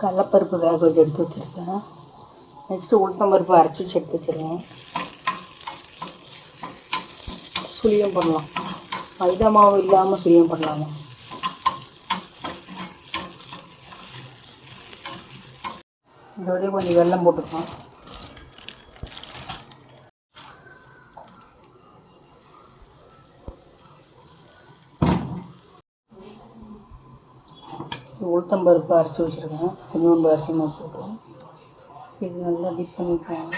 கடலப்பருப்பு வேக வச்சு எடுத்து வச்சுருக்கேன். நெக்ஸ்ட்டு உளுத்தம் பருப்பு அரைச்சி வச்சு எடுத்து வச்சுருக்கேன். சுழியம் பண்ணலாம். மைதா மாவு இல்லாமல் சுழியம் பண்ணலாமா இதோடய கொஞ்சம் வெள்ளம் போட்டுக்கலாம். உளுத்தம் பருப்பு அரைச்சி வச்சுருக்கேன். கொஞ்சோண்டு அரிசி மாவு போட்டு இது நல்லா டிப் பண்ணிக்கோங்க.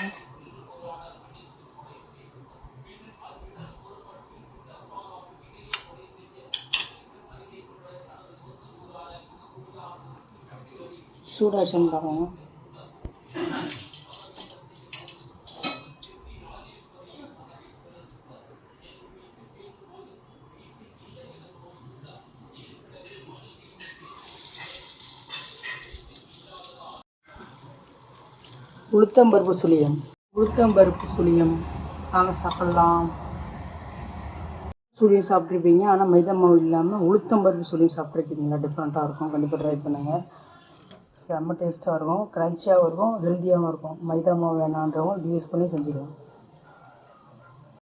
சூடாச்சுன்னு பார்க்கணும் உளுத்தம்பருப்பு சுழியம். உளுத்தம்பருப்பு சுழியம். நாங்கள் சாப்பிட்லாம். சுழியம் சாப்பிட்ருப்பீங்க ஆனால் மைதா மாவு இல்லாமல் உளுத்தம்பருப்பு சுழியம் சாப்பிட்ருக்கீங்களா டிஃப்ரெண்ட்டாக இருக்கும். கண்டிப்பாக ட்ரை பண்ணுங்கள் செம்ம டேஸ்ட்டாக இருக்கும். க்ரன்ச்சியாகவும் இருக்கும். ஹெல்த்தியாகவும் இருக்கும். மைதா மாவு வேணான்றவங்க யூஸ் பண்ணி செஞ்சுக்கலாம்.